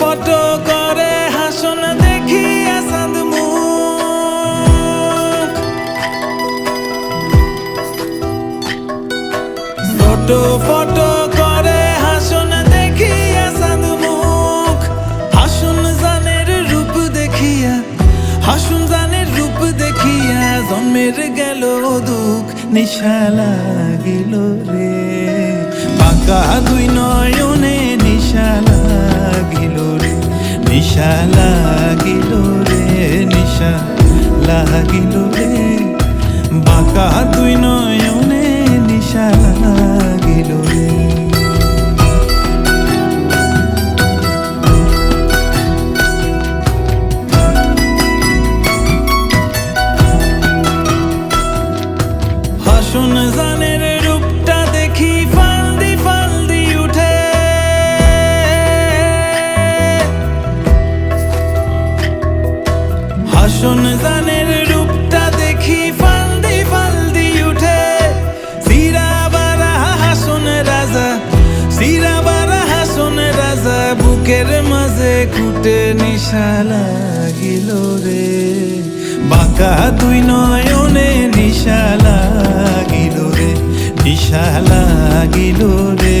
Photo করে, হাসন দেখি আসাদ ছোট ফটো করে, হাসন মুখ। রূপ দেখিয়া রূপ দেখিয়া জন্মের গেল দুঃখ, নিশা লাগিল রে। পাকা দুই নয়নে নিশা লাগিল রে নিশা লাগিল রে। বাঁকা তুই নয়নে নিশা লাগিল রে। হাসুন জানের রূপটা দেখি ফালদি ফালদি উঠে। সিরা বারা হাসুন রাজা সিরা বারা হাসুন রাজা, বুকের মাঝে খুঁটে নিশা লাগিল রে। বাঁকা দুই নয়নে নিশা লাগিল রে, নিশা লাগিল রে।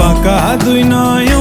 বাঁকা দুই নয়